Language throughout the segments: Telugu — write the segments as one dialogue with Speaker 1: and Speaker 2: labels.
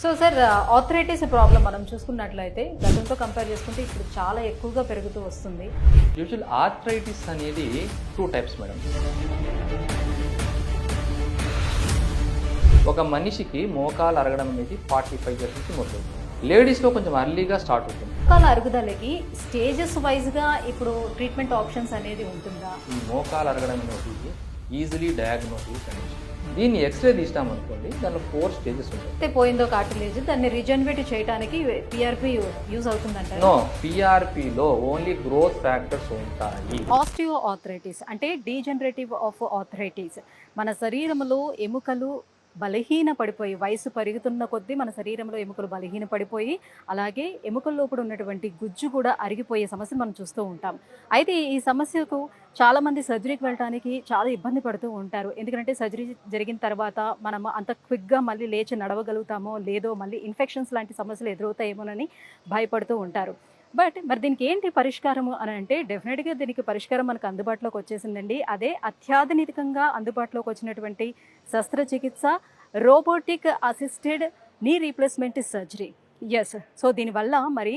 Speaker 1: సో సార్ ఆథరైటిస్ ప్రాబ్లం మనం చూసుకున్నట్లయితే గతంతో కంపేర్ చేసుకుంటే ఇప్పుడు చాలా ఎక్కువగా పెరుగుతూ వస్తుంది.
Speaker 2: యూజువల్ ఆర్థరైటిస్ అనేది టూ టైప్స్ మేడం ఒక మనిషికి మోకాలు అరగడం అనేది ఫార్టీ ఫైవ్ ఇయర్స్ నుంచి మొదలవుతుంది. లేడీస్లో కొంచెం అర్లీగా స్టార్ట్ అవుతుంది.
Speaker 1: మోకాల అరుగుదలకి స్టేజెస్ వైజ్గా ఇప్పుడు ట్రీట్మెంట్ ఆప్షన్స్ అనేది ఉంటుందా?
Speaker 2: మోకాలు అరగడం అనేది ఈజీలీ డయాగ్నోసిస్ కండిషన్ దీన్ని ఎక్స్రే తీసినామనుకోండి దానిలో ఫోర్ స్టేజెస్ ఉంటాయి.
Speaker 1: అయితే పోయిందో కార్టిలేజ్ దాన్ని రిజనరేట్ చేయడానికి పిఆర్పి యూజ్ అవుతుందంటారు?
Speaker 2: నో పిఆర్పిలో ఓన్లీ గ్రోత్ ఫ్యాక్టర్స్ ఉంటాయి.
Speaker 1: ఆస్టియో ఆథరైటిస్ అంటే డీజనరేటివ్ ఆఫ్ ఆథరైటిస్ మన శరీరంలో ఎముకలు బలహీన పడిపోయి వయసు పెరుగుతున్న కొద్దీ మన శరీరంలో ఎముకలు బలహీన పడిపోయి అలాగే ఎముకల లోపల ఉన్నటువంటి గుజ్జు కూడా అరిగిపోయే సమస్యను మనం చూస్తూ ఉంటాం. అయితే ఈ సమస్యకు చాలామంది సర్జరీకి వెళ్ళడానికి చాలా ఇబ్బంది పడుతూ ఉంటారు. ఎందుకంటే సర్జరీ జరిగిన తర్వాత మనం అంత క్విక్గా మళ్ళీ లేచి నడవగలుగుతామో లేదో మళ్ళీ ఇన్ఫెక్షన్స్ లాంటి సమస్యలు ఎదురవుతాయేమోనని భయపడుతూ ఉంటారు. బట్ మరి దీనికి ఏంటి పరిష్కారము అని అంటే డెఫినెట్గా దీనికి పరిష్కారం మనకు అందుబాటులోకి వచ్చేసిందండి. అదే అత్యాధునికంగా అందుబాటులోకి వచ్చినటువంటి శస్త్రచికిత్స robotic assisted knee replacement surgery yes so దీనివల్ల మరి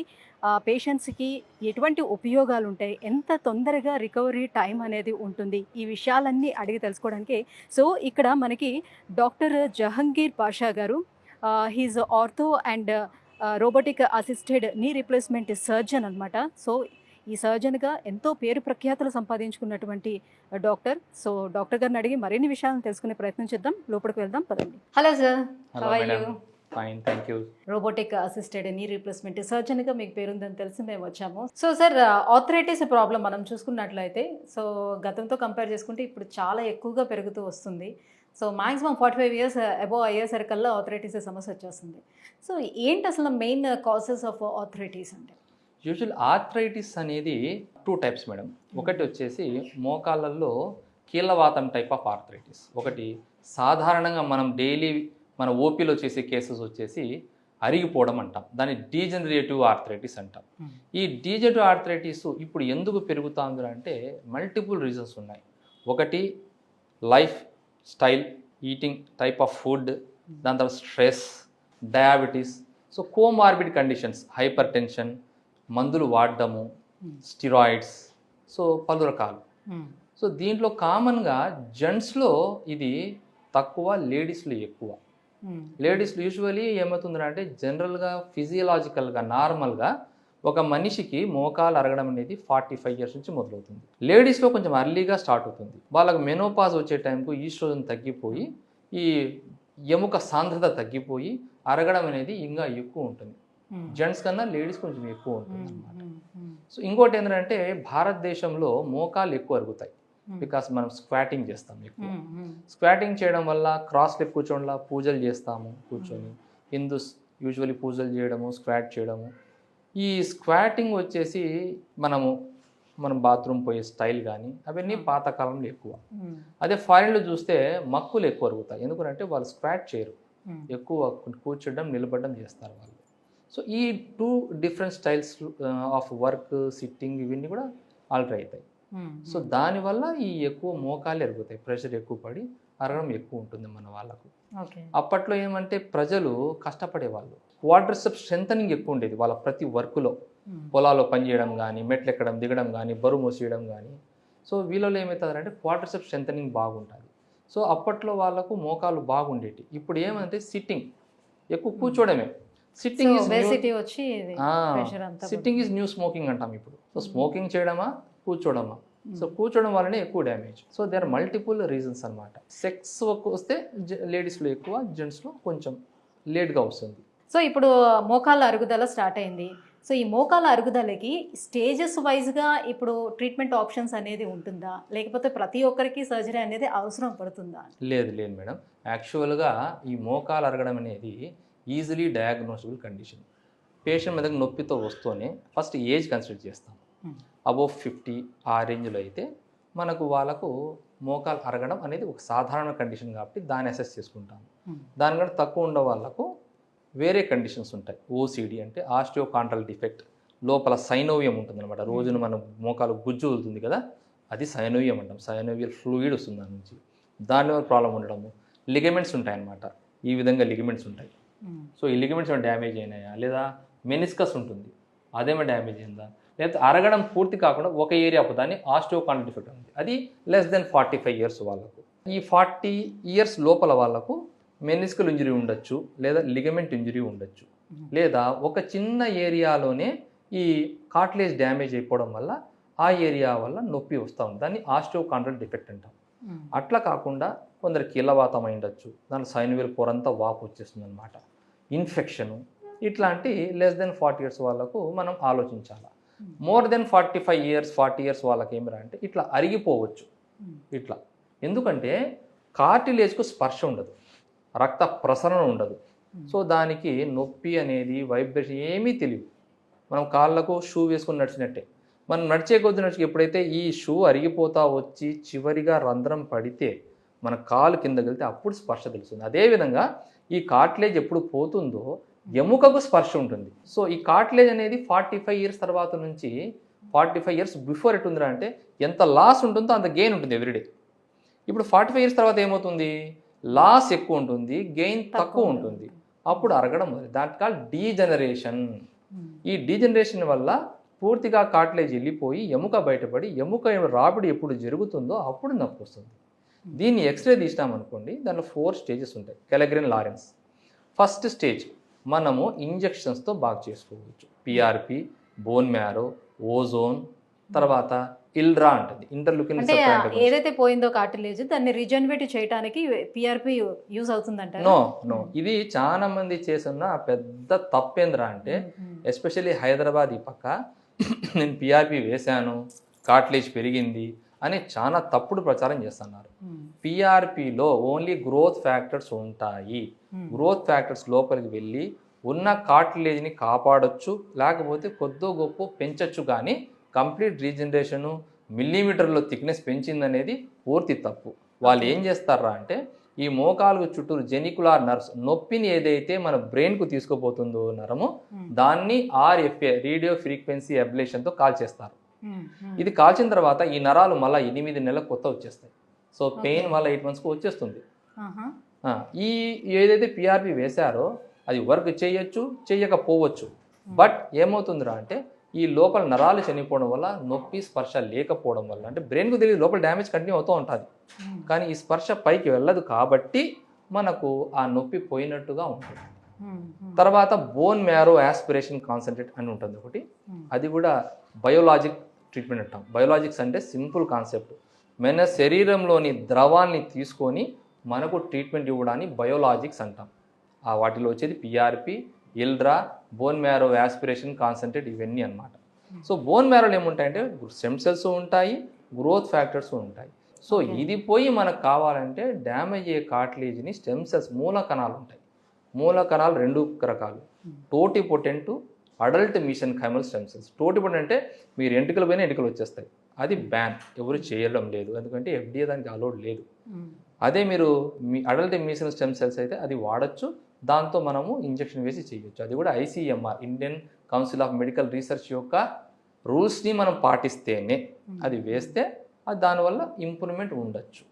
Speaker 1: పేషెంట్స్కి ఎటువంటి ఉపయోగాలు ఉంటాయి? ఎంత తొందరగా రికవరీ టైం అనేది ఉంటుంది? ఈ విషయాలన్నీ అడిగి తెలుసుకోవడానికి. సో ఇక్కడ మనకి డాక్టర్ జహంగీర్ పాషా గారు he's ortho and robotic assisted knee replacement surgeon అనమాట సో ఈ సర్జన్గా ఎంతో పేరు ప్రఖ్యాతులు సంపాదించుకున్నటువంటి డాక్టర్. సో డాక్టర్ గారిని అడిగి మరిన్ని విషయాలను తెలుసుకునే ప్రయత్నం చేద్దాం. లోపలికి వెళ్దాం పదండి. Hello sir.
Speaker 2: Hello madam. Fine thank you
Speaker 1: robotic assisted knee replacement సర్జన్గా మీకు పేరుందని తెలిసి మేము వచ్చాము. సో సార్ ఆథరైటిస్ ప్రాబ్లం మనం చూసుకున్నట్లయితే సో గతంతో కంపేర్ చేసుకుంటే ఇప్పుడు చాలా ఎక్కువగా పెరుగుతూ వస్తుంది. So maximum forty five years above అయ్యేసరికల్లా arthritis సమస్య వచ్చేస్తుంది సో ఏంటి అసలు మెయిన్ కాసెస్ ఆఫ్ ఆథరైటిస్ అంటే?
Speaker 2: యూజువల్ ఆర్థరైటిస్ అనేది టూ టైప్స్ మేడం ఒకటి వచ్చేసి మోకాళ్ళల్లో కీళ్ళవాతం టైప్ ఆఫ్ ఆర్థరైటిస్ ఒకటి సాధారణంగా మనం డైలీ మన ఓపీలో చేసే కేసెస్ వచ్చేసి అరిగిపోవడం అంటాం. దాన్ని డీజనరేటివ్ ఆర్థరైటిస్ అంటాం. ఈ డీజనరేటివ్ ఆర్థరైటిస్ ఇప్పుడు ఎందుకు పెరుగుతుంది అంటే మల్టిపుల్ రీజన్స్ ఉన్నాయి. ఒకటి lifestyle eating type of food దాని తర్వాత stress diabetes so comorbid conditions hypertension మందులు వాడడము స్టిరాయిడ్స్ సో పలు రకాలు. సో దీంట్లో కామన్గా జెంట్స్లో ఇది తక్కువ లేడీస్లో ఎక్కువ. లేడీస్లో యూజువలీ ఏమవుతుందంటే అంటే జనరల్గా ఫిజియలాజికల్గా నార్మల్గా ఒక మనిషికి మోకాలు అరగడం అనేది ఫార్టీ ఫైవ్ ఇయర్స్ నుంచి మొదలవుతుంది. లేడీస్లో కొంచెం అర్లీగా స్టార్ట్ అవుతుంది. వాళ్ళకి మెనోపాజ్ వచ్చే టైంకు ఈస్ట్రోజన్ తగ్గిపోయి ఈ ఎముక సాంద్రత తగ్గిపోయి అరగడం అనేది ఇంకా ఎక్కువ ఉంటుంది. జెంట్స్ కన్నా లేడీస్ కొంచెం ఎక్కువ ఉంటుంది అన్నమాట. సో ఇంకోటి ఏంటంటే భారతదేశంలో మోకాలు ఎక్కువ అరుగుతాయి. బికాస్ మనం స్క్వాటింగ్ చేస్తాం ఎక్కువ. స్క్వాటింగ్ చేయడం వల్ల క్రాస్ లెగ్ కూర్చోండా పూజలు చేస్తాము కూర్చొని. హిందూస్ యూజువలీ పూజలు చేయడము స్క్వాట్ చేయడము ఈ స్క్వాటింగ్ వచ్చేసి మనము మనం బాత్రూమ్ పోయే స్టైల్ కానీ అవన్నీ పాతకాలంలో ఎక్కువ. అదే ఫారిన్లో చూస్తే మక్కులు ఎక్కువ అరుగుతాయి. ఎందుకంటే వాళ్ళు స్క్వాట్ చేయరు. ఎక్కువ కూర్చోడం నిలబడడం చేస్తారు వాళ్ళు. సో ఈ two different styles of work sitting ఇవన్నీ కూడా ఆల్టర్ అవుతాయి సో దానివల్ల ఈ ఎక్కువ మోకాలు ఎరుగుతాయి. ప్రెషర్ ఎక్కువ పడి అరగడం ఎక్కువ ఉంటుంది మన వాళ్ళకు. అప్పట్లో ఏమంటే ప్రజలు కష్టపడేవాళ్ళు. క్వాడ్రిసెప్ స్ట్రెంథనింగ్ ఎక్కువ ఉండేది వాళ్ళ ప్రతి వర్క్లో. పొలాల్లో పనిచేయడం కానీ మెట్లు ఎక్కడం దిగడం కానీ బరువు మోసేయడం కానీ సో వీళ్ళలో ఏమవుతుందంటే క్వాడ్రిసెప్ స్ట్రెంథనింగ్ బాగుంటుంది. సో అప్పట్లో వాళ్ళకు మోకాలు బాగుండేటి. ఇప్పుడు ఏమంటే సిట్టింగ్. ఎక్కువ కూర్చోవడమే sitting sitting is new smoking అంటాం ఇప్పుడు. సో స్మోకింగ్ చేయడమా కూర్చోవడమా సో కూర్చోవడం వల్లనే ఎక్కువ damage. So they are multiple reasons అనమాట సెక్స్ వస్తే లేడీస్లో ఎక్కువ జెంట్స్లో కొంచెం లేట్గా వస్తుంది.
Speaker 1: సో ఇప్పుడు మోకాళ్ళ అరుగుదల స్టార్ట్ అయింది. సో ఈ మోకాళ్ళ అరుగుదలకి స్టేజెస్ వైజ్గా ఇప్పుడు ట్రీట్మెంట్ ఆప్షన్స్ అనేది ఉంటుందా? లేకపోతే ప్రతి ఒక్కరికి సర్జరీ అనేది అవసరం పడుతుందా?
Speaker 2: లేదు లేదు మేడం. యాక్చువల్గా ఈ మోకాలు అరగడం అనేది ఈజీలీ డయాగ్నోసిబుల్ కండిషన్. పేషెంట్ మీదకి నొప్పితో వస్తూనే ఫస్ట్ ఏజ్ కన్సిడర్ చేస్తాం. అబోవ్ ఫిఫ్టీ ఆ రేంజ్లో అయితే మనకు వాళ్ళకు మోకాలు అరగడం అనేది ఒక సాధారణ కండిషన్ కాబట్టి దాన్ని అసెస్ చేసుకుంటాము.
Speaker 1: Hmm.
Speaker 2: దానికంటే తక్కువ ఉన్న వాళ్ళకు వేరే కండిషన్స్ ఉంటాయి. ఓసిడి అంటే ఆస్టియోకాంట్రల్ డిఫెక్ట్ లోపల సైనోవియం ఉంటుందన్నమాట. రోజున మన మోకాలు గుజ్జు వదులుతుంది కదా అది సైనోవియం అంటాం. సైనోవియల్ ఫ్లూయిడ్ వస్తుంది దాని నుంచి. దానివల్ల ప్రాబ్లం ఉండడము. లిగమెంట్స్ ఉంటాయి అన్నమాట ఈ విధంగా లిగమెంట్స్ ఉంటాయి. సో ఈ లిగమెంట్స్ ఏమైనా డ్యామేజ్ అయినాయా? లేదా మెనిస్కస్ ఉంటుంది. అదేమో డ్యామేజ్ అయిందా? లేకపోతే అరగడం పూర్తి కాకుండా ఒక ఏరియా దాన్ని ఆస్టియోకాండ్ డిఫెక్ట్ ఉంది అది less than forty five years వాళ్ళకు. ఈ ఫార్టీ ఇయర్స్ లోపల వాళ్ళకు మెనిస్కల్ ఇంజరీ ఉండొచ్చు లేదా లిగమెంట్ ఇంజరీ ఉండొచ్చు. లేదా ఒక చిన్న ఏరియాలోనే ఈ కార్ట్లేజ్ డ్యామేజ్ అయిపోవడం వల్ల ఆ ఏరియా వల్ల నొప్పి వస్తూ ఉంది. దాన్ని ఆస్టియోకాండ్రల్ డిఫెక్ట్ అంటాం. అట్లా కాకుండా కొందరు కీళ్ళవాతం అయి ఉండొచ్చు దాని సైన్వేల్ పొరంతా వాపు వచ్చేస్తుంది అనమాట ఇన్ఫెక్షను ఇట్లాంటి లెస్ దెన్ ఫార్టీ ఇయర్స్ వాళ్ళకు మనం ఆలోచించాలి. More than forty five years forty years వాళ్ళకి ఏమిరా అంటే ఇట్లా అరిగిపోవచ్చు. ఇట్లా. ఎందుకంటే కార్టిలేజ్కు స్పర్శ ఉండదు. రక్త ప్రసరణ ఉండదు సో దానికి నొప్పి అనేది వైబ్రేషన్ ఏమీ తెలియదు. మనం కాళ్ళకు షూ వేసుకొని నడిచినట్టే. మనం నడిచే కొద్ది నడిచి ఎప్పుడైతే ఈ షూ అరిగిపోతా వచ్చి చివరిగా రంధ్రం పడితే మన కాలు కిందకి వెళ్తే అప్పుడు స్పర్శ తెలుస్తుంది. అదేవిధంగా ఈ కార్ట్లేజ్ ఎప్పుడు పోతుందో ఎముకకు స్పర్శ ఉంటుంది. సో ఈ కార్ట్లేజ్ అనేది ఫార్టీ ఫైవ్ ఇయర్స్ తర్వాత నుంచి ఫార్టీ ఫైవ్ ఇయర్స్ బిఫోర్ ఎట్టుందిరా అంటే ఎంత లాస్ ఉంటుందో అంత గెయిన్ ఉంటుంది ఎవ్రీడే. ఇప్పుడు ఫార్టీ ఫైవ్ ఇయర్స్ తర్వాత ఏమవుతుంది? లాస్ ఎక్కువ ఉంటుంది గెయిన్ తక్కువ ఉంటుంది. అప్పుడు అరగడం మొదలు దాట్ కాల్ డీజనరేషన్. ఈ డీజనరేషన్ వల్ల పూర్తిగా కార్టిలేజ్ వెళ్ళిపోయి ఎముక బయటపడి ఎముక రాపిడి ఎప్పుడు జరుగుతుందో అప్పుడు నొప్పి వస్తుంది. దీన్ని ఎక్స్రే తీసినామనుకోండి దాంట్లో ఫోర్ స్టేజెస్ ఉంటాయి. కెలగ్రిన్ లారెన్స్ ఫస్ట్ స్టేజ్ మనము ఇంజెక్షన్స్తో బాగా చేసుకోవచ్చు. పిఆర్పి బోన్ మ్యారో ఓజోన్ తర్వాత ఇల్రా అంటుంది ఇంటర్లుకిన్
Speaker 1: అంటే ఏదైతే పోయిందో కార్టిలేజ్ దాన్ని రిజనరేట్ చేయడానికి పిఆర్పి యూజ్ అవుతుందంట
Speaker 2: నో నో ఇది చాలా మంది చేస్తున్న పెద్ద తప్పేంద్రా అంటే ఎస్పెషల్లీ హైదరాబాద్ ఈ పక్క నేను పిఆర్పి వేశాను కార్ట్లేజ్ పెరిగింది అని చాలా తప్పుడు ప్రచారం చేస్తున్నారు. పిఆర్పిలో ఓన్లీ గ్రోత్ ఫ్యాక్టర్స్ ఉంటాయి. గ్రోత్ ఫ్యాక్టర్స్ లోపలికి వెళ్ళి ఉన్న కార్టిలేజ్ని కాపాడొచ్చు లేకపోతే కొద్దో గొప్ప పెంచొచ్చు కానీ కంప్లీట్ రీజనరేషను మిల్లీమీటర్లో థిక్నెస్ పెంచిందనేది పూర్తి తప్పు. వాళ్ళు ఏం చేస్తారా అంటే ఈ మోకాలు చుట్టూరు జెనికులార్ నర్వ్స్ నొప్పిని ఏదైతే మన బ్రెయిన్కు తీసుకుపోతుందో నరము దాన్ని ఆర్ఎఫ్ఏ రేడియో ఫ్రీక్వెన్సీ అబ్లేషన్తో కాల్ చేస్తారు ఇది కాల్చిన తర్వాత ఈ నరాలు మళ్ళీ ఎనిమిది నెలలకు కొత్త వచ్చేస్తాయి. సో పెయిన్ మళ్ళీ ఎయిట్ మంత్స్కి వచ్చేస్తుంది. ఈ ఏదైతే పిఆర్పి వేశారో అది వర్క్ చేయొచ్చు చేయకపోవచ్చు. బట్ ఏమవుతుందిరా అంటే ఈ లోపల నరాలు చనిపోవడం వల్ల నొప్పి స్పర్శ లేకపోవడం వల్ల అంటే బ్రెయిన్కు తెలియదు లోపల డ్యామేజ్ కంటిన్యూ అవుతూ ఉంటుంది. కానీ ఈ స్పర్శ పైకి వెళ్ళదు కాబట్టి మనకు ఆ నొప్పి పోయినట్టుగా ఉంటుంది. తర్వాత బోన్ మ్యారో యాస్పిరేషన్ కాన్సన్ట్రేట్ అని ఉంటుంది ఒకటి. అది కూడా బయోలాజిక్ ట్రీట్మెంట్ అంటాం. బయోలాజిక్స్ అంటే సింపుల్ కాన్సెప్ట్ మన శరీరంలోని ద్రవాల్ని తీసుకొని మనకు ట్రీట్మెంట్ ఇవ్వడాన్ని బయోలాజిక్స్ అంటాం. ఆ వాటిలో వచ్చేది పిఆర్పి ఇల్డ్రా బోన్ మ్యారో యాస్పిరేషన్ కాన్సన్ట్రేట్ ఇవన్నీ అన్నమాట. సో బోన్ మ్యారోలు ఏముంటాయంటే స్టెమ్ సెల్స్ ఉంటాయి గ్రోత్ ఫ్యాక్టర్స్ ఉంటాయి. సో ఇది పోయి మనకు కావాలంటే డ్యామేజ్ అయ్యే కార్టిలేజ్ని స్టెమ్ సెల్స్ మూల కణాలు ఉంటాయి. మూల కణాలు రెండు రకాలు. Totipotent adult mesenchymal stem cells totipotent అంటే మీరు ఎంటుకలు పోయినా ఎంటుకలు వచ్చేస్తాయి. అది బ్యాన్ ఎవరు చేయడం లేదు. ఎందుకంటే ఎఫ్డిఏ దానికి అలౌడ్ లేదు. అదే మీరు మీ అడల్ట్ మిషన్ స్టెమ్ సెల్స్ అయితే అది వాడచ్చు. దాంతో మనము ఇంజెక్షన్ వేసి చేయొచ్చు. అది కూడా ICMR Indian Council of Medical Research యొక్క రూల్స్ని మనం పాటిస్తేనే అది వేస్తే అది దానివల్ల ఇంప్రూవ్మెంట్ ఉండొచ్చు.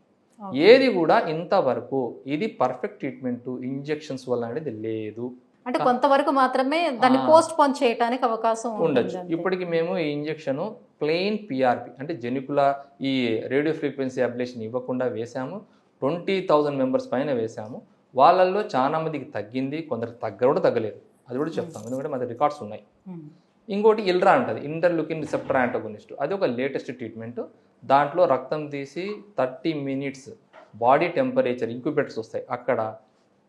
Speaker 2: ఏది కూడా ఇంతవరకు ఇది పర్ఫెక్ట్ ట్రీట్మెంట్ ఇంజెక్షన్స్ వల్ల అనేది లేదు.
Speaker 1: అంటే కొంతవరకు మాత్రమే దాన్ని. పోస్ట్ పోన్ చేయడానికి అవకాశం
Speaker 2: ఉండొచ్చు. ఇప్పటికి మేము ఈ ఇంజెక్షన్ ప్లెయిన్ పిఆర్పి అంటే జెనికుల ఈ రేడియో ఫ్రీక్వెన్సీ అబ్లేషన్ ఇవ్వకుండా వేసాము. ట్వంటీ థౌజండ్ మెంబర్స్ పైన వేసాము. వాళ్ళల్లో చాలా మందికి తగ్గింది కొందరికి తగ్గ కూడా తగ్గలేదు. అది కూడా చెప్తాం. ఎందుకంటే మన రికార్డ్స్ ఉన్నాయి. ఇంకోటి ఇల్రా ఉంటుంది ఇంటర్లుకిన్ రిసెప్టర్ యాంటోగనిస్ట్. అది ఒక లేటెస్ట్ ట్రీట్మెంట్. దాంట్లో రక్తం తీసి thirty minutes body temperature incubators వస్తాయి. అక్కడ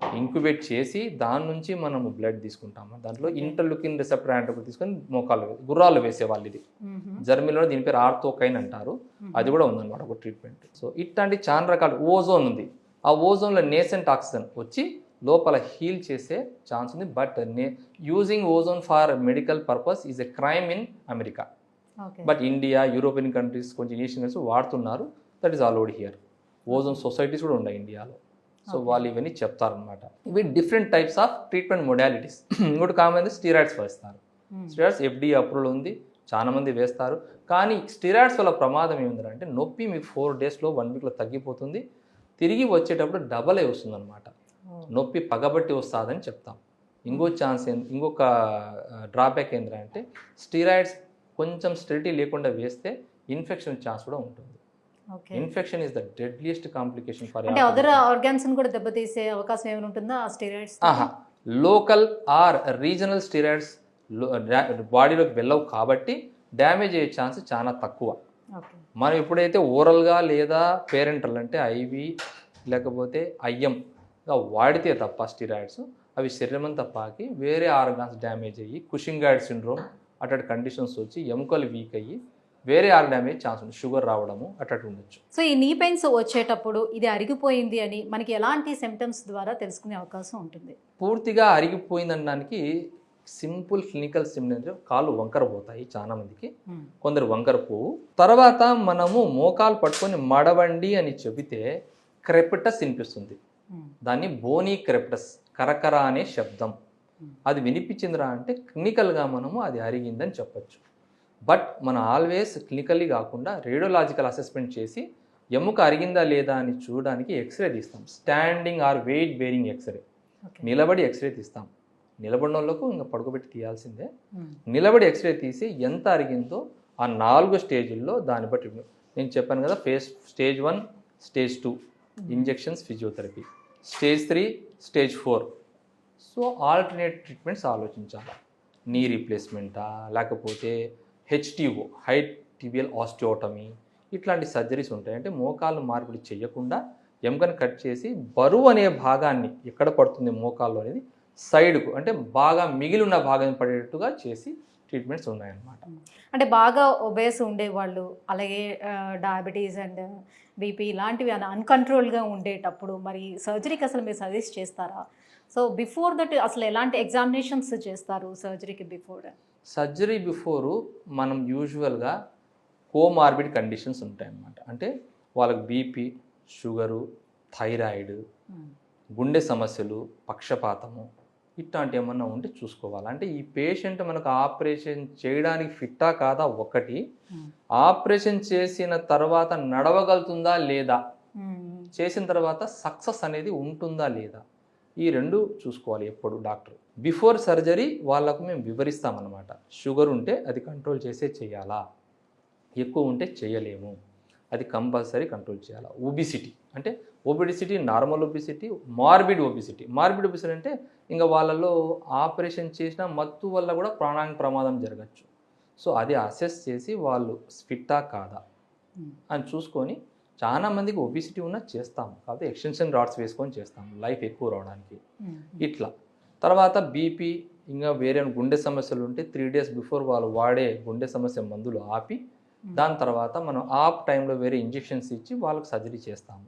Speaker 2: ఇంక్యుబేట్ చేసి దాని నుంచి మనము బ్లడ్ తీసుకుంటాము. దాంట్లో ఇంటర్లుకిన్ రిసెప్టర్ యాంటోగన్ తీసుకొని మోకాలు గుర్రాలు వేసేవాళ్ళు ఇది. జర్మనీలో దీని పేరు ఆర్థోకైన్ అంటారు. అది కూడా ఉందన్నమాట ఒక ట్రీట్మెంట్. సో ఇట్లాంటి చాలా రకాల. ఓజోన్ ఉంది. ఆ ఓజోన్లో నేసెంట్ ఆక్సిజన్ వచ్చి లోపల హీల్ చేసే ఛాన్స్ ఉంది. బట్ నే using ozone for medical purpose is a crime in America but India European countries కొంచెం ఏషియన్ కంట్రీస్ వాడుతున్నారు. That is already here ozone societies కూడా ఉన్నాయి ఇండియాలో సో వాళ్ళు ఇవన్నీ చెప్తారనమాట ఇవి different types of treatment modalities ఇంకోటి కామెంట్ స్టీరాయిడ్స్ వేస్తారు. స్టిరాయిడ్స్ ఎఫ్డీఏ అప్రూవల్ ఉంది. చాలా మంది వేస్తారు. కానీ స్టిరాయిడ్స్ వల్ల ప్రమాదం ఏముందంటే నొప్పి మీకు ఫోర్ డేస్లో వన్ వీక్లో తగ్గిపోతుంది. తిరిగి వచ్చేటప్పుడు డబల్ అయి వస్తుంది అనమాట
Speaker 1: ఓ.
Speaker 2: నొప్పి పగబట్టి వస్తుందని చెప్తాం. ఇంకో ఛాన్స్ ఇంకొక డ్రాబ్యాక్ ఏంటంటే స్టీరాయిడ్స్ కొంచెం స్టెరిటీ లేకుండా వేస్తే ఇన్ఫెక్షన్ ఛాన్స్ కూడా ఉంటుంది. Infection is the deadliest complication for
Speaker 1: అంటే అదర్ ఆర్గాన్స్ కూడా దెబ్బతీసే అవకాశం ఏమైనా ఉంటుందా ఆ స్టెరాయిడ్స్
Speaker 2: ఆహా లోకల్ ఆర్ రీజనల్ స్టీరాయిడ్స్ బాడీలోకి వెళ్ళవు కాబట్టి డ్యామేజ్ అయ్యే ఛాన్స్ చాలా తక్కువ. మనం ఎప్పుడైతే ఓరల్గా లేదా పేరెంటల్ అంటే ఐవి లేకపోతే ఐఎంగా వాడితే తప్ప స్టీరాయిడ్స్ అవి శరీరం అంతా పాకి వేరే ఆర్గాన్స్ డ్యామేజ్ అయ్యి కుషింగాయిడ్ సిండ్రోమ్ అట్లాంటి కండిషన్స్ వచ్చి ఎముకలు వీక్ అయ్యి వేరే ఆర్ డ్యామేజ్ ఛాన్స్ ఉంది షుగర్ రావడము అట్లాంటి ఉండొచ్చు.
Speaker 1: సో ఈ నీ పెయిన్స్ వచ్చేటప్పుడు ఇది అరిగిపోయింది అని మనకి ఎలాంటి సిమ్టమ్స్ ద్వారా తెలుసుకునే అవకాశం ఉంటుంది?
Speaker 2: పూర్తిగా అరిగిపోయిందనడానికి సింపుల్ క్లినికల్ సిమ్టమ్స్ కాళ్ళు వంకర పోతాయి చాలా మందికి. కొందరు వంకర పోవు తర్వాత మనము మోకాలు పట్టుకొని మడవండి అని చెబితే క్రెపిటస్ వినిపిస్తుంది. దాన్ని బోనీ క్రెపిటస్ కరకర అనే శబ్దం. అది వినిపించిందిరా అంటే క్లినికల్గా మనము అది అరిగిందని చెప్పొచ్చు. బట్ మనం ఆల్వేస్ క్లినికల్లీ కాకుండా రేడియోలాజికల్ అసెస్మెంట్ చేసి ఎముక అరిగిందా లేదా అని చూడడానికి ఎక్స్రే తీస్తాం. Standing or weight bearing x ray. నిలబడి ఎక్స్రే తీస్తాం. నిలబడిన వాళ్ళకు ఇంకా పడుకోబెట్టి తీయాల్సిందే. నిలబడి ఎక్స్రే తీసి ఎంత అరిగిందో ఆ నాలుగు స్టేజ్ల్లో దాన్ని బట్టి నేను చెప్పాను కదా phase stage one stage two injections physiotherapy. Stage three stage four. So alternate treatments ఆలోచించాలి. నీ రీప్లేస్మెంటా? లేకపోతే హెచ్టిఓ హైట్ టిబియల్ ఆస్టియోటమీ? ఇట్లాంటి సర్జరీస్ ఉంటాయి. అంటే మోకాళ్ళు మార్పిడి చేయకుండా ఎముకను కట్ చేసి బరువు అనే భాగాన్ని ఎక్కడ పడుతుంది మోకాళ్ళు అనేది సైడ్కు అంటే బాగా మిగిలి ఉన్న భాగం పడేటట్టుగా చేసి ట్రీట్మెంట్స్ ఉన్నాయన్నమాట.
Speaker 1: అంటే బాగా ఒబేస్ ఉండేవాళ్ళు అలాగే డయాబెటీస్ అండ్ బీపీ ఇలాంటివి అన్కంట్రోల్గా ఉండేటప్పుడు మరి సర్జరీకి అసలు మీరు సజెస్ట్ చేస్తారా? సో బిఫోర్ దట్ అసలు ఎలాంటి ఎగ్జామినేషన్స్ చేస్తారు సర్జరీకి బిఫోర్?
Speaker 2: సర్జరీ బిఫోరు మనం యూజువల్గా కోమార్బిడ్ కండిషన్స్ ఉంటాయన్నమాట. అంటే వాళ్ళకి బీపీ షుగరు థైరాయిడ్ గుండె సమస్యలు పక్షపాతము ఇట్లాంటి ఏమన్నా ఉంటే చూసుకోవాలి. అంటే ఈ పేషెంట్ మనకు ఆపరేషన్ చేయడానికి ఫిట్టా కాదా ఒకటి. ఆపరేషన్ చేసిన తర్వాత నడవగలుగుతుందా లేదా? చేసిన తర్వాత సక్సెస్ అనేది ఉంటుందా లేదా? ఈ రెండు చూసుకోవాలి ఎప్పుడు డాక్టర్. బిఫోర్ సర్జరీ వాళ్ళకు మేము వివరిస్తామన్నమాట. షుగర్ ఉంటే అది కంట్రోల్ చేసే చేయాలా? ఎక్కువ ఉంటే చేయలేము. అది కంపల్సరీ కంట్రోల్ చేయాలా? ఒబిసిటీ. అంటే obesity normal obesity morbid obesity. Morbid obesity అంటే ఇంకా వాళ్ళలో ఆపరేషన్ చేసిన మత్తు వల్ల కూడా ప్రాణానికి ప్రమాదం జరగచ్చు. సో అది అసెస్ చేసి వాళ్ళు ఫిట్టా కాదా? అని చూసుకొని చాలా మందికి ఒబిసిటీ ఉన్న చేస్తాం కాకపోతే ఎక్స్టెన్షన్ రాడ్స్ వేసుకొని చేస్తాం లైఫ్ ఎక్కువ రావడానికి. ఇట్లా. తర్వాత బీపీ ఇంకా వేరే గుండె సమస్యలు ఉంటే త్రీ డేస్ బిఫోర్ వాళ్ళు వాడే గుండె సమస్య మందులు ఆపి దాని తర్వాత మనం ఆప్ టైంలో వేరే ఇంజెక్షన్స్ ఇచ్చి వాళ్ళకి సర్జరీ చేస్తాము.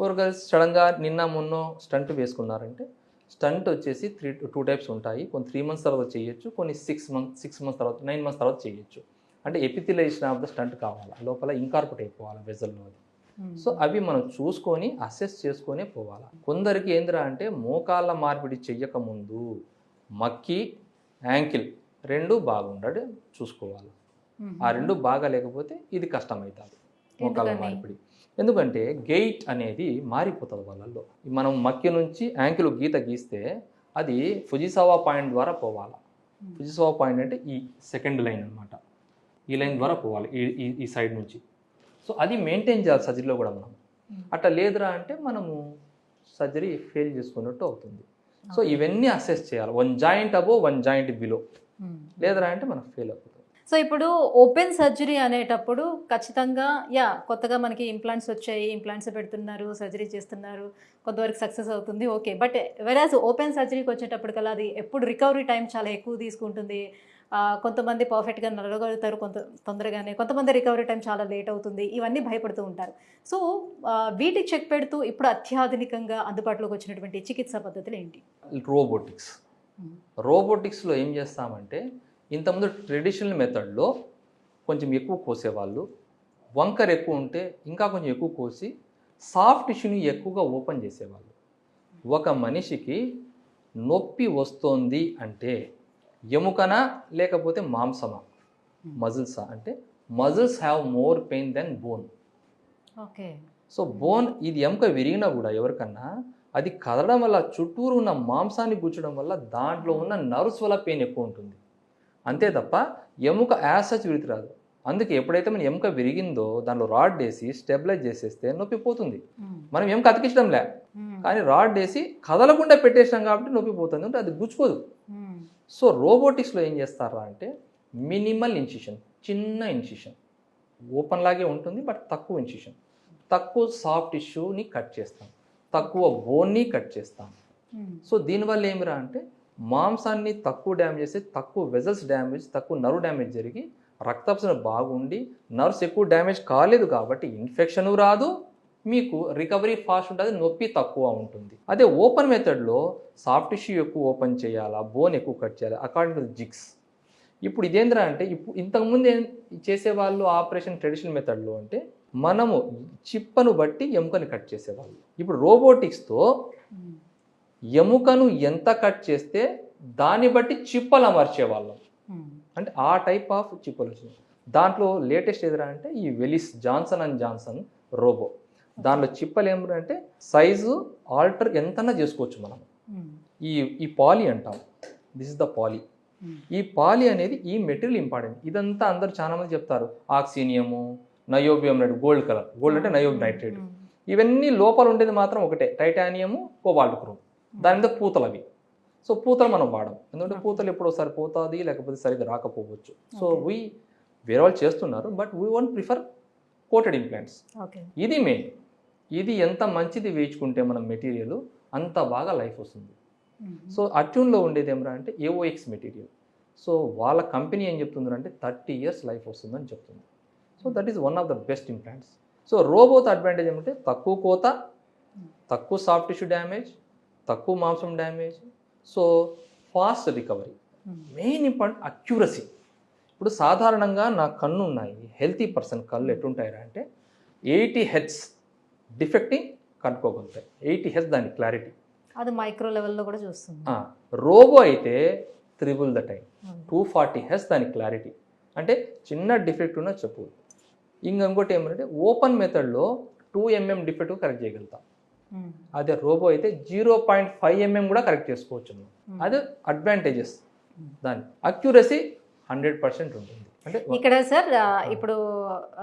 Speaker 2: ఊరగా సడన్గా నిన్న మొన్న స్టంట్ వేసుకున్నారంటే స్టంట్ వచ్చేసి త్రీ టూ టైప్స్ ఉంటాయి. కొన్ని త్రీ మంత్స్ తర్వాత చేయొచ్చు కొన్ని సిక్స్ మంత్స్ సిక్స్ మంత్స్ తర్వాత నైన్ మంత్స్ తర్వాత చేయొచ్చు. అంటే ఎపిథిలైజేషన్ ఆఫ్ ద స్టంట్ కావాలి? లోపల ఇంకార్పొరేట్ అయిపోవాలి వెజల్లో అది? సో అవి మనం చూసుకొని అసెస్ చేసుకొనే పోవాలి. కొందరికి ఏందిరా అంటే మోకాళ్ళ మార్పిడి చెయ్యక ముందు మక్కి యాంకిల్ రెండు బాగుండడు చూసుకోవాలి. ఆ రెండు బాగా లేకపోతే ఇది కష్టమవుతుంది మోకాళ్ళ
Speaker 1: ఎందుకని?
Speaker 2: మార్పిడి. ఎందుకంటే గెయిట్ అనేది మారిపోతుంది వాళ్ళల్లో. మనం మక్కి నుంచి యాంకిల్ గీత గీస్తే అది ఫుజిసావా పాయింట్ ద్వారా పోవాలి. ఫుజిసావా పాయింట్ అంటే ఈ సెకండ్ లైన్ అన్నమాట. ఈ లైన్ ద్వారా పోవాలి ఈ ఈ- ఈ సైడ్ నుంచి. సో అది మెయింటైన్ చేయాలి సర్జరీలో కూడా మనం. అట్లా లేదురా అంటే మనము సర్జరీ ఫెయిల్ చేసుకున్నట్టు అవుతుంది. సో ఇవన్నీ అసెస్ చేయాలి. One joint above one joint below. లేదురా అంటే మనం ఫెయిల్ అవుతుంది
Speaker 1: సో ఇప్పుడు ఓపెన్ సర్జరీ అనేటప్పుడు ఖచ్చితంగా యా కొత్తగా మనకి ఇంప్లాంట్స్ వచ్చాయి ఇంప్లాంట్స్ పెడుతున్నారు సర్జరీ చేస్తున్నారు కొంతవరకు సక్సెస్ అవుతుంది ఓకే. బట్ వెరాజ్ ఓపెన్ సర్జరీకి వచ్చేటప్పటికల్లా అది ఎప్పుడు రికవరీ టైం చాలా ఎక్కువ తీసుకుంటుంది. కొంతమంది పర్ఫెక్ట్గా నడవగలుగుతారు కొంత తొందరగానే కొంతమంది రికవరీ టైం చాలా లేట్ అవుతుంది ఇవన్నీ భయపడుతూ ఉంటారు. సో వీటికి చెక్ పెడుతూ ఇప్పుడు అత్యాధునికంగా అందుబాటులోకి వచ్చినటువంటి చికిత్సా పద్ధతులు ఏంటి?
Speaker 2: రోబోటిక్స్. రోబోటిక్స్లో ఏం చేస్తామంటే ఇంతకుముందు ట్రెడిషనల్ మెథడ్లో కొంచెం ఎక్కువ కోసేవాళ్ళు. వంకర్ ఎక్కువ ఉంటే ఇంకా కొంచెం ఎక్కువ కోసి సాఫ్ట్ టిష్యూని ఎక్కువగా ఓపెన్ చేసేవాళ్ళు. ఒక మనిషికి నొప్పి వస్తోంది అంటే ఎముకనా లేకపోతే మాంసమా? మజిల్సా అంటే muscles have more pain than bone
Speaker 1: okay.
Speaker 2: So bone ఇది ఎముక విరిగినా కూడా ఎవరికన్నా అది కదలడం వల్ల చుట్టూరు ఉన్న మాంసాన్ని గుచ్చడం వల్ల దాంట్లో ఉన్న నర్వ్స్ వల్ల పెయిన్ ఎక్కువ ఉంటుంది. అంతే తప్ప ఎముక యాజ్ సచ్ విరిగి రాదు. అందుకే ఎప్పుడైతే మన ఎముక విరిగిందో దానిలో రాడ్ వేసి స్టెబిలైజ్ చేసేస్తే నొప్పి పోతుంది. మనం ఎముక అతికించడంలే. కానీ రాడ్ వేసి కదలకుండా పెట్టేసినాం కాబట్టి నొప్పి పోతుంది అంటే అది గుచ్చుకోదు. సో రోబోటిక్స్లో ఏం చేస్తారా అంటే మినిమల్ ఇన్సిషన్ చిన్న ఇన్సిషన్ ఓపెన్ లాగే ఉంటుంది బట్ తక్కువ ఇన్సిషన్ తక్కువ సాఫ్ట్ టిష్యూని కట్ చేస్తాం. తక్కువ బోన్ని కట్ చేస్తాం. సో దీనివల్ల ఏమిరా అంటే మాంసాన్ని తక్కువ డ్యామేజ్ చేస్తే తక్కువ వెజల్స్ డ్యామేజ్ తక్కువ నర్వ్ డ్యామేజ్ జరిగి రక్తప్సన బాగుండి నర్వ్స్ ఎక్కువ డ్యామేజ్ కాలేదు కాబట్టి ఇన్ఫెక్షన్ రాదు మీకు రికవరీ ఫాస్ట్ ఉంటుంది నొప్పి తక్కువ ఉంటుంది. అదే ఓపెన్ మెథడ్లో సాఫ్ట్ టిష్యూ ఎక్కువ ఓపెన్ చేయాలా బోన్ ఎక్కువ కట్ చేయాలి అకార్డింగ్ టు జిక్స్ ఇప్పుడు ఇదేంద్రా అంటే ఇప్పుడు ఇంతకుముందు ఏం చేసేవాళ్ళు ఆపరేషన్ ట్రెడిషనల్ మెథడ్లో అంటే మనము చిప్పను బట్టి ఎముకని కట్ చేసేవాళ్ళు. ఇప్పుడు రోబోటిక్స్తో ఎముకను ఎంత కట్ చేస్తే దాన్ని బట్టి చిప్పలు అమర్చేవాళ్ళం. అంటే ఆ టైప్ ఆఫ్ చిప్పలు వచ్చినాయి. దాంట్లో లేటెస్ట్ ఎదురా అంటే ఈ Velys Johnson and Johnson robo. దాంట్లో చిప్పలు ఏమంటే సైజు ఆల్టర్ ఎంతన్నా చేసుకోవచ్చు మనం. ఈ ఈ పాలీ అంటాం. దిస్ ఇస్ ద పాలీ ఈ పాలి అనేది ఈ మెటీరియల్ ఇంపార్టెంట్. ఇదంతా అందరు చాలా మంది చెప్తారు. Oxinium niobium nitride gold colour. Gold అంటే నయోబ్ నైట్రేట్. ఇవన్నీ లోపల ఉండేది మాత్రం ఒకటే. Titanium cobalt chrome. దాని మీద పూతలు అవి. సో పూతలు మనం వాడం. ఎందుకంటే పూతలు ఎప్పుడో ఒకసారి పోతుంది లేకపోతే సరిగ్గా రాకపోవచ్చు. సో. వీ వేరే వాళ్ళు చేస్తున్నారు but we one prefer coated implants. ఇది మెయిన్. ఇది ఎంత మంచిది వేయించుకుంటే మనం మెటీరియల్ అంత బాగా లైఫ్ వస్తుంది. సో అట్యూన్లో ఉండేది ఏమరా అంటే ఏఓఎక్స్ మెటీరియల్. సో వాళ్ళ కంపెనీ ఏం చెప్తుంది అంటే థర్టీ ఇయర్స్ లైఫ్ వస్తుందని చెప్తుంది. So that is one of the best implants. So robot advantage ఏమంటే తక్కువ కోత తక్కువ సాఫ్ట్ టిష్యూ డ్యామేజ్ తక్కువ మాంసం damage. So fast recovery. Main important accuracy. ఇప్పుడు సాధారణంగా నా కన్ను ఉన్నాయి. హెల్తీ పర్సన్ కళ్ళు ఎట్టుంటాయరా అంటే ఎయిటీ హెడ్స్ డిఫెక్టింగ్ కనుక్కోగలుగుతాయి. ఎయిటీ హెడ్స్ దాని క్లారిటీ.
Speaker 1: అది మైక్రో లెవెల్లో కూడా చూస్తుంది.
Speaker 2: రోబో అయితే triple the time. Two forty heads దాని క్లారిటీ. అంటే చిన్న డిఫెక్ట్ ఉన్నా చెప్పు. ఇంక ఇంకోటి ఏమంటే ఓపెన్ మెథడ్లో టూ ఎంఎం డిఫెక్ట్ కరెక్ట్ చేయగలుగుతాం. అదే రోబో అయితే జీరో పాయింట్ ఫైవ్ ఎంఎం కూడా కరెక్ట్ చేసుకోవచ్చు మనం. అదే అడ్వాంటేజెస్ దాని. అక్యురసీ హండ్రెడ్ పర్సెంట్ ఉంటుంది. అంటే
Speaker 1: ఇక్కడ సార్ ఇప్పుడు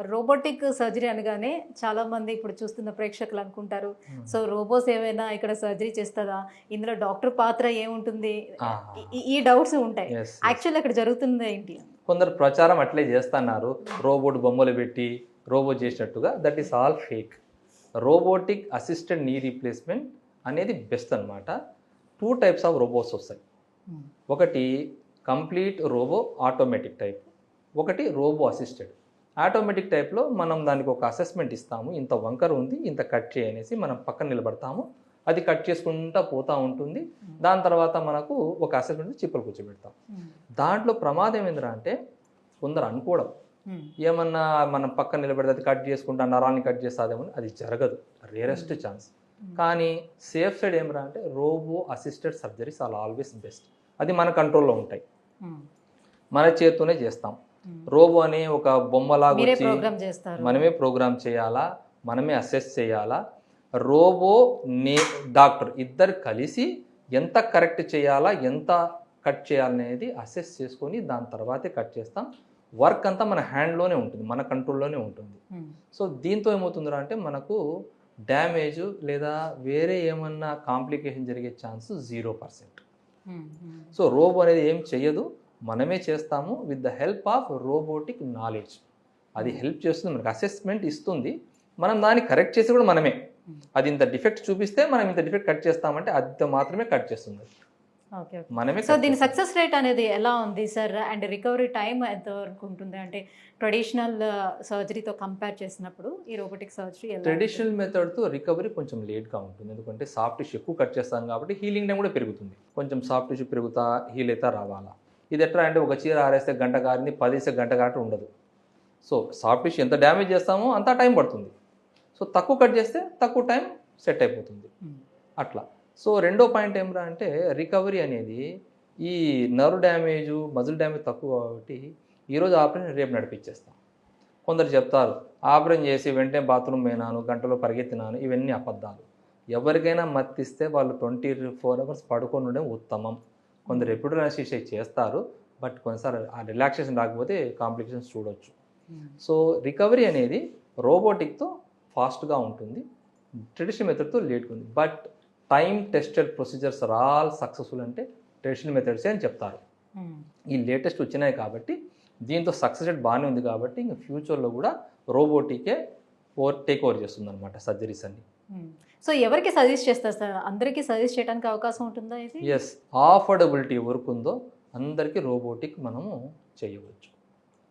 Speaker 1: రోబోటిక్ సర్జరీ అనగానే చాలా మంది ఇప్పుడు చూస్తున్న ప్రేక్షకులు అనుకుంటారు. సో రోబోస్ ఏమైనా ఇక్కడ సర్జరీ చేస్తుందా ఇందులో డాక్టర్ పాత్ర ఏముంటుంది? ఈ- ఈ డౌట్స్ ఉంటాయి. యాక్చువల్ అక్కడ జరుగుతుంది ఏంటి?
Speaker 2: కొందరు ప్రచారం అట్లే చేస్తున్నారు. రోబోట్ బొమ్మలు పెట్టి రోబో చేసినట్టుగా. That is all fake robotic assisted knee replacement అనేది బెస్ట్ అన్నమాట. టూ టైప్స్ ఆఫ్ రోబోట్స్ వస్తాయి. ఒకటి కంప్లీట్ రోబో ఆటోమేటిక్ టైప్ ఒకటి రోబో అసిస్టెడ్ ఆటోమేటిక్ టైప్లో మనం దానికి ఒక అసెస్మెంట్ ఇస్తాము. ఇంత వంకర ఉంది ఇంత కట్ చేయనేసి మనం పక్కన నిలబడతాము. అది కట్ చేసుకుంటా పోతూ ఉంటుంది. దాని తర్వాత మనకు ఒక అసెస్మెంట్ చిప్పలు కూర్చోబెడతాం. దాంట్లో ప్రమాదం ఏందిరా అంటే కొందరు అనుకోవడం. ఏమన్నా మనం పక్కన నిలబెడితే అది కట్ చేసుకుంటా నరాన్ని కట్ చేస్తాదేమో అది జరగదు. Rarest chance. కానీ సేఫ్ సైడ్ ఏమరా అంటే robo assisted surgeries are always best. అది మన కంట్రోల్లో ఉంటాయి. మన చేత్తోనే చేస్తాం. రోబో అనే ఒక బొమ్మలాగా వచ్చి మనమే ప్రోగ్రామ్ చేయాలా? మనమే అసెస్ చేయాలా? రోబో నే డాక్టర్ ఇద్దరు కలిసి ఎంత కరెక్ట్ చేయాలా? ఎంత కట్ చేయాలనేది అసెస్ చేసుకొని దాని తర్వాతే కట్ చేస్తాం. వర్క్ అంతా మన హ్యాండ్లోనే ఉంటుంది మన కంట్రోల్లోనే ఉంటుంది. సో దీంతో ఏమవుతుందిరా అంటే మనకు డ్యామేజ్ లేదా వేరే ఏమన్నా కాంప్లికేషన్ జరిగే chance zero percent. So robo అనేది ఏం చెయ్యదు. మనమే చేస్తాము with the help of robotic knowledge. అది హెల్ప్ చేస్తుంది మనకు అసెస్మెంట్ ఇస్తుంది. మనం దాన్ని కరెక్ట్ చేసి కూడా మనమే. అది ఇంత డిఫెక్ట్ చూపిస్తే మనం ఇంత డిఫెక్ట్ కట్ చేస్తామంటే అది మాత్రమే కట్ చేస్తుంది. మనమే
Speaker 1: సో దీని. సక్సెస్ రేట్ అనేది ఎలా ఉంది సార్ అండ్ రికవరీ టైం ఎంత వరకు ఉంటుంది? అంటే ట్రెడిషనల్ సర్జరీతో కంపేర్ చేసినప్పుడు ఈ రోబోటిక్ సర్జరీ
Speaker 2: ట్రెడిషనల్ మెథడ్తో రికవరీ కొంచెం లేట్గా ఉంటుంది. ఎందుకంటే సాఫ్ట్ టిష్యూ ఎక్కువ కట్ చేస్తాం కాబట్టి హీలింగ్ టైం కూడా పెరుగుతుంది. కొంచెం సాఫ్ట్ టిష్యూ పెరుగుతా హీల్ అయితే రావాలా? ఇది ఎట్లా అంటే ఒక చీర ఆరేస్తే గంట కారింది పదేస్తే గంట కాటు ఉండదు. సో సాఫ్ట్ టిష్యూ ఎంత డ్యామేజ్ చేస్తామో అంత టైం పడుతుంది. సో తక్కువ కట్ చేస్తే తక్కువ టైం సెట్ అయిపోతుంది.
Speaker 1: Hmm.
Speaker 2: అట్లా. సో రెండో పాయింట్ ఏమిరా అంటే రికవరీ అనేది ఈ నర్వ్ డ్యామేజ్ మజిల్ డ్యామేజ్ తక్కువ కాబట్టి ఈరోజు ఆపరేషన్ రేపు నడిపించేస్తాం. కొందరు చెప్తారు ఆపరేషన్ చేసి వెంటనే బాత్రూమ్ పోయినాను గంటలో పరిగెత్తినాను ఇవన్నీ అబద్ధాలు. ఎవరికైనా మత్తిస్తే వాళ్ళు ట్వంటీ ఫోర్ అవర్స్ పడుకొని ఉండడం ఉత్తమం. కొందరు ఎప్పుడు అనస్థీషియా చేస్తారు బట్ కొన్నిసార్లు ఆ రిలాక్సేషన్ రాకపోతే కాంప్లికేషన్స్ చూడొచ్చు. సో రికవరీ అనేది రోబోటిక్తో ఫాస్ట్గా ఉంటుంది ట్రెడిషనల్ మెథడ్తో లేట్గా ఉంది but time tested procedures are all successful అంటే ట్రెడిషనల్ మెథడ్సే అని చెప్తారు. ఈ లేటెస్ట్ వచ్చినాయి కాబట్టి దీంతో సక్సెస్ రేట్ బాగానే ఉంది కాబట్టి ఇంకా ఫ్యూచర్లో కూడా రోబోటికే ఓవర్ టేక్ ఓవర్ చేస్తుంది అనమాట సర్జరీస్ అన్ని.
Speaker 1: సో ఎవరికి సజెస్ట్ చేస్తారు సార్? అందరికీ సజెస్ట్ చేయడానికి అవకాశం ఉంటుందా ఇది?
Speaker 2: ఎస్ ఆఫర్డబిలిటీ ఎవరికి ఉందో అందరికీ రోబోటిక్ మనము చేయవచ్చు.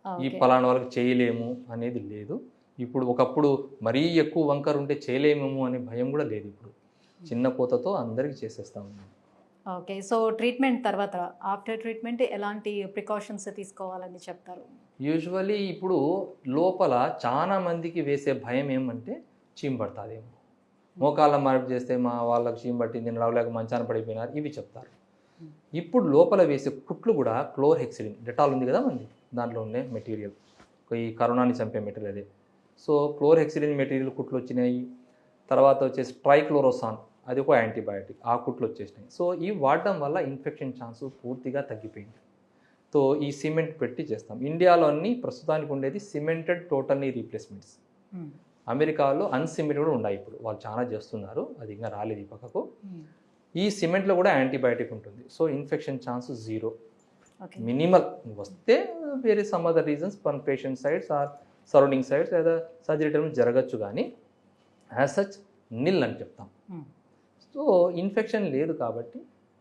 Speaker 2: ఈ. పలానా వాళ్ళకి చేయలేము అనేది లేదు. ఇప్పుడు ఒకప్పుడు మరీ ఎక్కువ వంకర ఉంటే చేయలేమేమో అనే భయం కూడా లేదు ఇప్పుడు. చిన్న పూతతో అందరికీ చేసేస్తా.
Speaker 1: ఓకే సో ట్రీట్మెంట్ తర్వాత ఆఫ్టర్ ట్రీట్మెంట్ ఎలాంటి ప్రికాషన్స్ తీసుకోవాలని చెప్తారు?
Speaker 2: యూజువలీ ఇప్పుడు లోపల చాలా మందికి వేసే భయం ఏమంటే చీమ్ పడుతుందేమో. మోకాళ్ళ మార్పు చేస్తే మా వాళ్ళకి చీమ్ పట్టింది నడవలేక మంచాన పడిపోయినారు ఇవి చెప్తారు. ఇప్పుడు లోపల వేసే కుట్లు కూడా క్లోర్ హెక్సిడిన్ డెటాల్ ఉంది కదా మంది దాంట్లో ఉండే మెటీరియల్. ఈ కరోనాని చంపే మెటీరియల్ అదే. సో క్లోర్ హెక్సిడిన్ మెటీరియల్ కుట్లు వచ్చినాయి తర్వాత వచ్చేసి ట్రైక్లోరోసాన్ అది ఒక యాంటీబయాటిక్ ఆ కుట్లు వచ్చేసినాయి. సో ఈ వాడడం వల్ల ఇన్ఫెక్షన్ ఛాన్స్ పూర్తిగా తగ్గిపోయింది. సో ఈ సిమెంట్ పెట్టి చేస్తాం. ఇండియాలో అన్ని ప్రస్తుతానికి ఉండేది సిమెంటెడ్ టోటల్ నీ రీప్లేస్మెంట్స్ అమెరికాలో అన్సిమెంటెడ్ కూడా ఉన్నాయి ఇప్పుడు. వాళ్ళు చాలా చేస్తున్నారు. అది ఇంకా రాలేదు ఈ పక్కకు. ఈ సిమెంట్లో కూడా యాంటీబయాటిక్ ఉంటుంది. So infection chance zero. Minimal. వస్తే వేరే సమ్ అదర్ రీజన్స్ పన్ patient sides or surrounding sides లేదా సర్జరీ టైం జరగచ్చు కానీ యాజ్ సచ్ నిల్ అని చెప్తాం. సో ఇన్ఫెక్షన్ లేదు కాబట్టి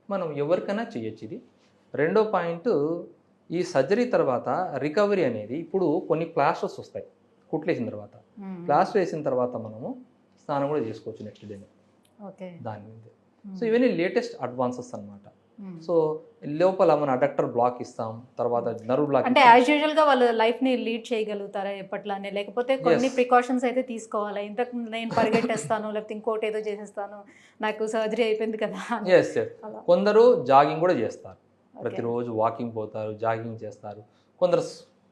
Speaker 2: మనం ఎవరికైనా చేయొచ్చు ఇది రెండో పాయింట్ ఈ సర్జరీ తర్వాత రికవరీ అనేది ఇప్పుడు కొన్ని ప్లాస్టర్స్ వస్తాయి కుట్లేసిన తర్వాత. ప్లాస్టర్ వేసిన తర్వాత మనము స్నానం కూడా చేసుకోవచ్చు నెక్స్ట్ డే
Speaker 1: ఓకే
Speaker 2: దాని మీద. సో ఇవన్నీ లేటెస్ట్ అడ్వాన్సెస్ అన్నమాట. సో లోపల మన అడక్టర్ బ్లాక్ ఇస్తాం తర్వాత నర్వ్ బ్లాక్
Speaker 1: అంటే యాజ్ యూజువల్గా వాళ్ళు లైఫ్ని లీడ్ చేయగలుగుతారా ఎప్పట్లానే? లేకపోతే కొన్ని. ప్రికాషన్స్ అయితే తీసుకోవాలా? ఇంతకు నేను పరిగెట్టేస్తాను లేకపోతే ఇంకోటి ఏదో చేసేస్తాను నాకు సర్జరీ అయిపోయింది కదా.
Speaker 2: ఎస్. కొందరు జాగింగ్ కూడా చేస్తారు. ప్రతిరోజు వాకింగ్ పోతారు జాగింగ్ చేస్తారు. కొందరు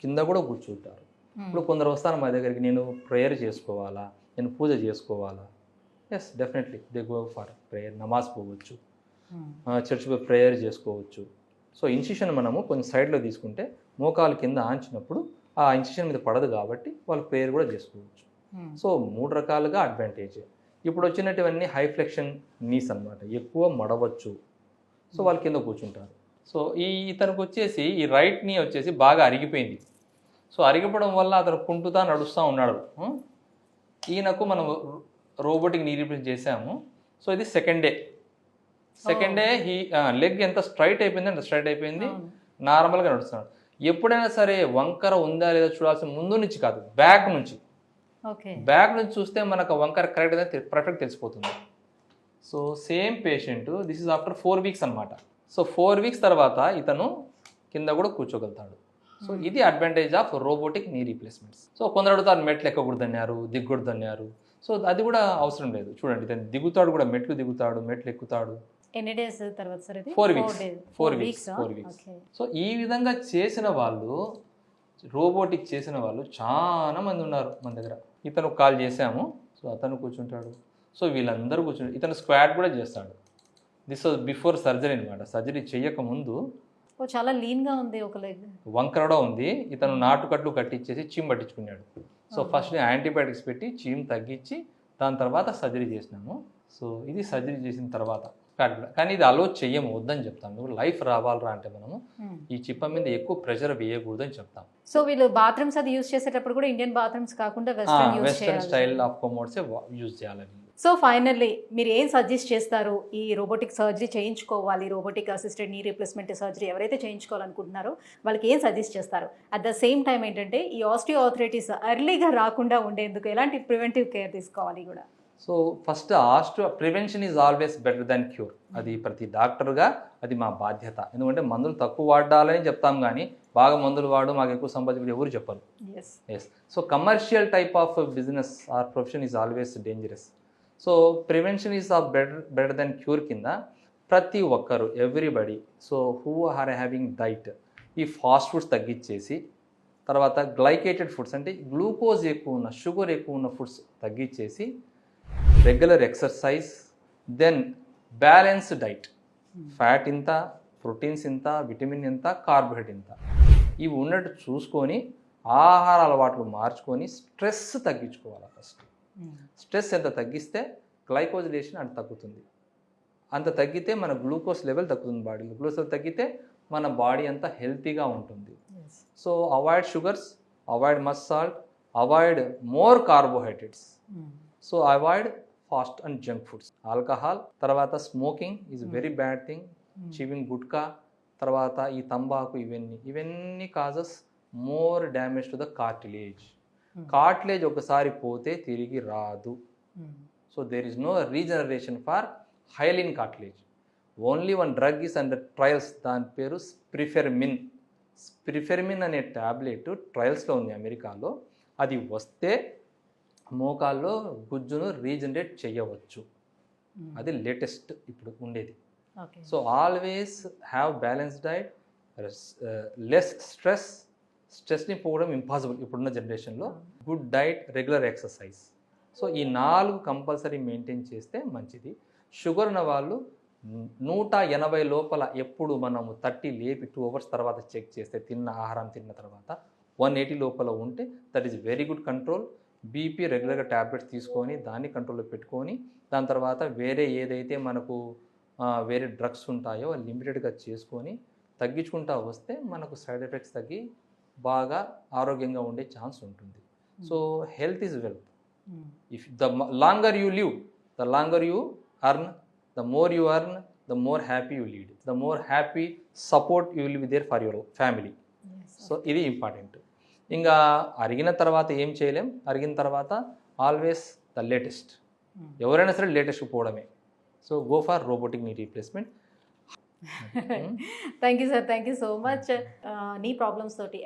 Speaker 2: కింద కూడా కూర్చుంటారు.
Speaker 1: Hmm.
Speaker 2: ఇప్పుడు కొందరు వస్తారు మా దగ్గరికి నేను ప్రేయర్ చేసుకోవాలా? నేను పూజ చేసుకోవాలా? Yes definitely they go for prayer నమాజ్ పోవచ్చు.
Speaker 1: Hmm.
Speaker 2: చర్చ్ ప్రేయర్ చేసుకోవచ్చు. సో ఇన్సిషన్ మనము కొంచెం సైడ్లో తీసుకుంటే మోకాలు కింద ఆంచినప్పుడు ఆ ఇన్సిషన్ మీద పడదు కాబట్టి వాళ్ళు ప్రేయర్ కూడా చేసుకోవచ్చు.
Speaker 1: Hmm.
Speaker 2: సో మూడు రకాలుగా అడ్వాంటేజ్ ఇప్పుడు వచ్చినటువన్నీ హై ఫ్లెక్షన్ నీస్ అన్నమాట. ఎక్కువ మడవచ్చు. సో వాళ్ళు కింద కూర్చుంటారు. సో ఈ ఇతనికి వచ్చేసి ఈ రైట్ నీ వచ్చేసి బాగా అరిగిపోయింది. సో అరిగిపోవడం వల్ల అతను కుంటుతా నడుస్తూ ఉన్నాడు. ఉం? ఈయనకు మనం రోబోటిక్ నీ రీప్లేస్ చేసాము సో ఇది సెకండ్ డే సెకండ్ డే ఈ లెగ్ ఎంత స్ట్రైట్ అయిపోయింది అంత స్ట్రైట్ అయిపోయింది. నార్మల్గా నడుస్తున్నాడు. ఎప్పుడైనా సరే వంకర ఉందా లేదా చూడాల్సిన ముందు నుంచి కాదు బ్యాక్ నుంచి.
Speaker 1: ఓకే.
Speaker 2: బ్యాక్ నుంచి చూస్తే మనకు వంకర కరెక్ట్ అయితే పర్ఫెక్ట్ తెలిసిపోతుంది. So same patient this is after four weeks అన్నమాట. సో ఫోర్ వీక్స్ తర్వాత ఇతను కింద కూడా కూర్చోగలుగుతాడు. సో ఇది advantage of robotic knee replacements so కొందరు అడుగుతారు మెట్లు ఎక్కకూడదు అన్నారు దిగ్గకూడదు అన్నారు సో అది కూడా అవసరం లేదు. చూడండి ఇతను దిగుతాడు కూడా మెట్లు దిగుతాడు మెట్లు ఎక్కుతాడు.
Speaker 1: ఎన్ని డేస్ తర్వాత సార్ ఇది?
Speaker 2: Weeks. weeks.
Speaker 1: ఆ?
Speaker 2: Four weeks.
Speaker 1: Okay.
Speaker 2: సో ఈ విధంగా చేసిన వాళ్ళు రోబోటిక్ చేసిన వాళ్ళు చాలా మంది ఉన్నారు మన దగ్గర. ఇతను కాల్ చేసాము సో అతను కూర్చుంటాడు. సో వీళ్ళందరూ కూర్చుంటారు. ఇతను స్క్వాడ్ కూడా చేస్తాడు. దిస్ వాజ్ బిఫోర్ సర్జరీ అనమాట సర్జరీ చేయక ముందు
Speaker 1: ఓ చాలా లీన్గా ఉంది ఒక లెగ్
Speaker 2: వంకరడ ఉంది. ఇతను నాటుకట్లు కట్టించేసి చీమ్ పట్టించుకున్నాడు. సో ఫస్ట్ యాంటీబయాటిక్స్ పెట్టి చీమ్ తగ్గించి దాని తర్వాత సర్జరీ చేసినాము. సో ఇది సర్జరీ చేసిన తర్వాత. కానీ ఇది అలో చెయ్యము వద్దని చెప్తాము లైఫ్ రావాలరా అంటే మనము ఈ చిప్ప మీద ఎక్కువ ప్రెషర్ వేయకూడదు అని చెప్తాం.
Speaker 1: సో వీళ్ళు బాత్రూమ్స్ అది యూస్ చేసేటప్పుడు కూడా ఇండియన్ బాత్రూమ్స్ కాకుండా western
Speaker 2: style of commodes use చేయాలని
Speaker 1: సో ఫైనల్లీ మీరు ఏం సజెస్ట్ చేస్తారు? ఈ రోబోటిక్ సర్జరీ చేయించుకోవాలి. Robotic assisted knee replacement surgery ఎవరైతే చేయించుకోవాలనుకుంటున్నారో వాళ్ళకి ఏం సజెస్ట్ చేస్తారు? అట్ ద సేమ్ టైం ఏంటంటే ఈ ఆస్టియో ఆథరైటిస్ ఎర్లీగా రాకుండా ఉండేందుకు ఎలాంటి ప్రివెంటివ్ కేర్ తీసుకోవాలి కూడా?
Speaker 2: So first astro prevention is always better than cure అది ప్రతి డాక్టర్గా అది మా బాధ్యత. ఎందుకంటే మందులు తక్కువ వాడాలని చెప్తాం కానీ బాగా మందులు వాడు మాకు ఎక్కువ సంపాదించి ఎవరు చెప్పరు.
Speaker 1: Yes
Speaker 2: so commercial type of business or profession is always dangerous so prevention is of better better then cure కింద ప్రతి ఒక్కరు everybody so who are having diet ఈ ఫాస్ట్ ఫుడ్స్ తగ్గించేసి తర్వాత గ్లైకేటెడ్ ఫుడ్స్ అంటే గ్లూకోజ్ ఎక్కువ ఉన్న షుగర్ ఎక్కువ ఉన్న ఫుడ్స్ తగ్గించేసి regular exercise then balance diet fat ఇంత ప్రోటీన్స్ ఇంత విటమిన్ ఇంత కార్బోహైడ్రేట్ ఇంత. ఇవి ఉన్నట్టు చూసుకొని ఆహార అలవాట్లు మార్చుకొని స్ట్రెస్ తగ్గించుకోవాలి ఫస్ట్ స్ట్రెస్ ఎంత తగ్గిస్తే గ్లైకోజిలేషన్ అంత తగ్గుతుంది. అంత తగ్గితే మన గ్లూకోజ్ లెవెల్ తగ్గుతుంది బాడీలో గ్లూకోజ్ తగ్గితే మన బాడీ అంతా హెల్తీగా ఉంటుంది. So avoid sugars avoid much salt avoid more carbohydrates so avoid fast and junk foods. Alcohol తర్వాత smoking is very bad thing. Chewing gutka తర్వాత ఈ తంబాకు ఇవన్నీ. ఇవన్నీ causes more damage to the cartilage cartilage ఒకసారి పోతే తిరిగి రాదు. So there is no regeneration for hyaline cartilage only one drug is under trials దాని పేరు స్ప్రిఫెర్మిన్. స్ప్రిఫెర్మిన్ అనే ట్యాబ్లెట్ ట్రయల్స్లో ఉంది అమెరికాలో. అది వస్తే మోకాల్లో గుజ్జును రీజనరేట్ చేయవచ్చు. అది లేటెస్ట్ ఇప్పుడు ఉండేది. So always have balance diet less stress స్ట్రెస్ని పోవడం ఇంపాసిబుల్ ఇప్పుడున్న జనరేషన్లో. Good diet regular exercise. So ఈ నాలుగు కంపల్సరీ మెయింటైన్ చేస్తే మంచిది. షుగర్ ఉన్న వాళ్ళు నూట ఎనభై లోపల ఎప్పుడు మనము థర్టీ లేపి టూ అవర్స్ తర్వాత చెక్ చేస్తే తిన్న ఆహారం తిన్న తర్వాత వన్ ఎయిటీ లోపల ఉంటే that is very good control. BP రెగ్యులర్గా ట్యాబ్లెట్స్ తీసుకొని దాన్ని కంట్రోల్లో పెట్టుకొని దాని తర్వాత వేరే ఏదైతే మనకు వేరే డ్రగ్స్ ఉంటాయో లిమిటెడ్గా చేసుకొని తగ్గించుకుంటా వస్తే మనకు సైడ్ ఎఫెక్ట్స్ తగ్గి బాగా ఆరోగ్యంగా ఉండే ఛాన్స్ ఉంటుంది. So health is wealth if the longer you live the longer you earn the more you earn the more happy you lead the more happy support you will be there for your family so ఇది ఇంపార్టెంట్ ఇంకా అరిగిన తర్వాత ఏం చేయలేం. అరిగిన తర్వాత ఆల్వేస్ ద లేటెస్ట్. ఎవరైనా సరే లేటెస్ట్ పోవడమే. So go for robotic knee replacement.
Speaker 1: Thank you sir thank you so much knee problems తోటి.